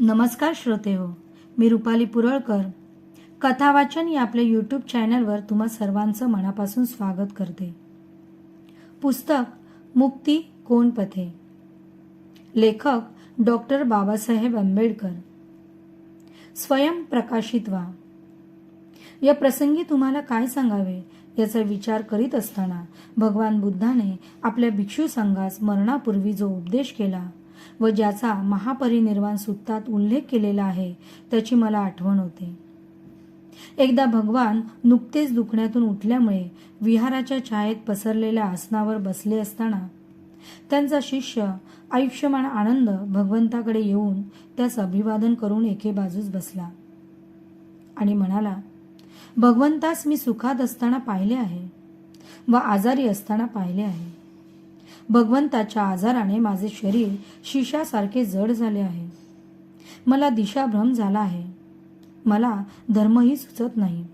नमस्कार श्रोते हो मी रुपाली पुरळकर. कथावाचन या आपल्या यूट्यूब चॅनलवर तुम्हा सर्वांचं मनापासून स्वागत करते. पुस्तक मुक्ती कोण पथे? लेखक डॉक्टर बाबासाहेब आंबेडकर. स्वयं प्रकाशित व्हा. या प्रसंगी तुम्हाला काय सांगावे याचा विचार करीत असताना भगवान बुद्धाने आपल्या भिक्षू संघास मरणापूर्वी जो उपदेश केला व ज्याचा महापरिनिर्वाण सूत्रात उल्लेख केलेला आहे त्याची मला आठवण होते. एकदा भगवान नुकतेच दुखण्यातून उठल्यामुळे विहाराच्या छायेत पसरलेल्या आसनावर बसले असताना त्यांचा शिष्य आयुष्यमान आनंद भगवंताकडे येऊन त्यास अभिवादन करून एके बाजूस बसला आणि म्हणाला भगवंतास मी सुखात असताना पाहिले आहे व आजारी असताना पाहिले आहे. भगवंताच्या आजाराने माझे शरीर शिशासारखे जड झाले आहे. मला दिशाभ्रम झाला आहे. मला धर्मही सुचत नाही.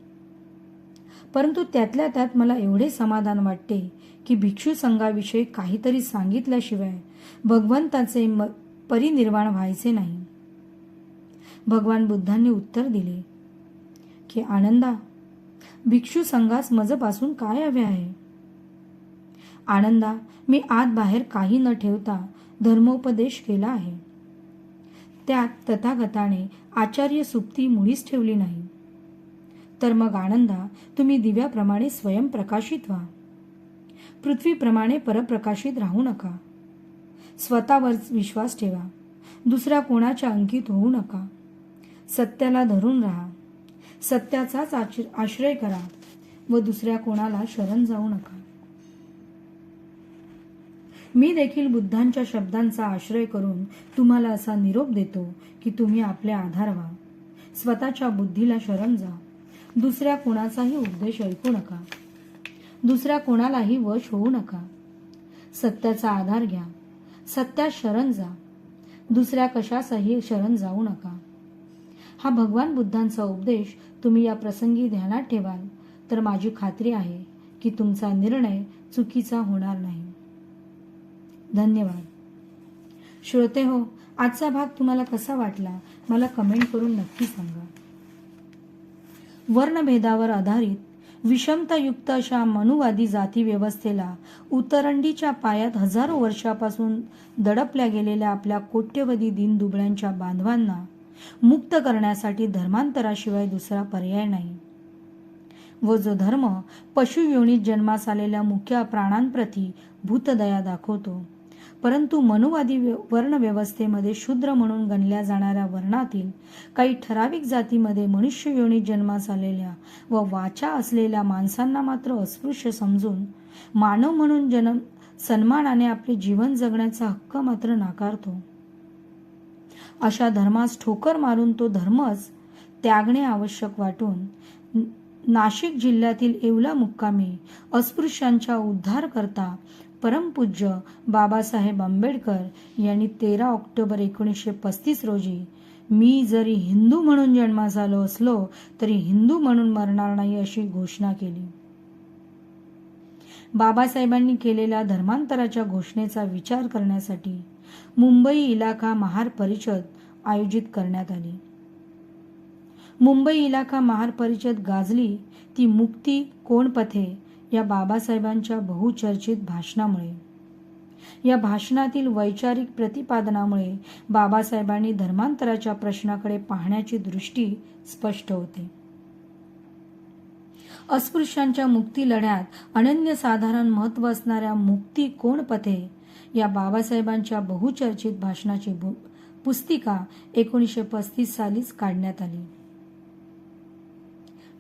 परंतु त्यातल्या त्यात मला एवढे समाधान वाटते की भिक्षू संघाविषयी काहीतरी सांगितल्याशिवाय भगवंताचे म परिनिर्वाण व्हायचे नाही. भगवान बुद्धांनी उत्तर दिले की आनंदा भिक्षू संघास मजपासून काय हवे आहे? आनंदा मी आत बाहेर काही न ठेवता धर्मोपदेश केला आहे. त्यात तथागताने आचार्य सुप्ती मुळीच ठेवली नाही. तर मग आनंदा तुम्ही दिव्याप्रमाणे स्वयंप्रकाशित व्हा. पृथ्वीप्रमाणे परप्रकाशित राहू नका. स्वतःवर विश्वास ठेवा. दुसऱ्या कोणाच्या अंकित होऊ नका. सत्याला धरून राहा. सत्याचाच आश्रय करा व दुसऱ्या कोणाला शरण जाऊ नका. मी देखील बुद्धांच्या शब्दांचा आश्रय करून तुम्हाला असा निरोप देतो की तुम्ही आपले आधार व्हा. स्वतःच्या बुद्धीला शरण जा. दुसऱ्या कोणाचाही उपदेश ऐकू नका. दुसऱ्या कोणालाही वश होऊ नका. सत्याचा आधार घ्या. सत्या शरण जा. दुसऱ्या कशाचाही शरण जाऊ नका. हा भगवान बुद्धांचा उपदेश तुम्ही या प्रसंगी ध्यानात ठेवाल. तर माझी खात्री आहे की तुमचा निर्णय चुकीचा होणार नाही. धन्यवाद. श्रोते हो आजचा भाग तुम्हाला कसा वाटला? मला कमेंट करून नक्की सांगा. वर्णभेदावर आधारित विषमतायुक्त अशा मनुवादी जाती व्यवस्थेला उतरंडीच्या पायात हजारो वर्षापासून दडपल्या गेलेल्या आपल्या कोट्यवधी दिनदुबळ्यांच्या बांधवांना मुक्त करण्यासाठी धर्मांतराशिवाय दुसरा पर्याय नाही. व जो धर्म पशुयोनीत जन्मास आलेल्या मुख्य प्राणांप्रती भूतदया दाखवतो. परंतु मनुवादी वर्णव्यवस्थेमध्ये शूद्र म्हणून गणल्या जाणाऱ्या वर्णातील काही ठराविक जातीमध्ये मनुष्य योनीत जन्मास आलेल्या व वाचा असलेल्या माणसांना मात्र अस्पृश्य समजून मानव म्हणून जन्म सन्मानाने आपले जीवन जगण्याचा हक्क मात्र नाकारतो. अशा धर्मास ठोकर मारून तो धर्मच त्यागणे आवश्यक वाटून नाशिक जिल्ह्यातील येवला मुक्कामी अस्पृश्यांच्या उद्धार करता परमपूज्य बाबासाहेब आंबेडकर यांनी तेरा ऑक्टोबर एकोणीसशे पस्तीस रोजी मी जरी हिंदू म्हणून जन्मास आलो असलो तरी हिंदू म्हणून मरणार नाही अशी घोषणा केली. बाबासाहेबांनी केलेल्या धर्मांतराच्या घोषणेचा विचार करण्यासाठी मुंबई इलाका महार परिषद आयोजित करण्यात आली. मुंबई इलाका महार परिषद गाजली ती मुक्ती कोण पथे या बाबासाहेबांच्या बहुचर्चित भाषणामुळे. या भाषणातील वैचारिक प्रतिपादनामुळे बाबासाहेबांनी धर्मांतराच्या प्रश्नाकडे पाहण्याची दृष्टी स्पष्ट होते. अस्पृश्यांच्या मुक्ती लढ्यात अनन्यसाधारण महत्त्व असणाऱ्या मुक्ती कोण पथे या बाबासाहेबांच्या बहुचर्चित भाषणाची पुस्तिका एकोणीसशे पस्तीस सालीच काढण्यात आली.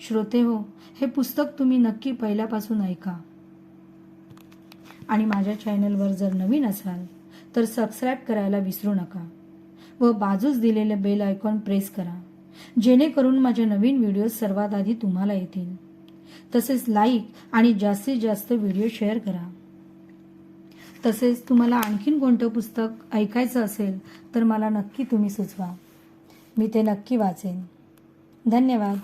श्रोते हो हे पुस्तक तुम्ही नक्की पहिल्यापासून ऐका. आणि माझ्या चॅनलवर जर नवीन असाल तर सबस्क्राईब करायला विसरू नका व बाजूस दिलेले बेल आयकॉन प्रेस करा. जेणेकरून माझे नवीन व्हिडिओ सर्वात आधी तुम्हाला येतील. तसेच लाईक आणि जास्तीत जास्त व्हिडिओ शेअर करा. तसेच तुम्हाला आणखीन कोणतं पुस्तक ऐकायचं असेल तर मला नक्की तुम्ही सुचवा. मी ते नक्की वाचेन. धन्यवाद.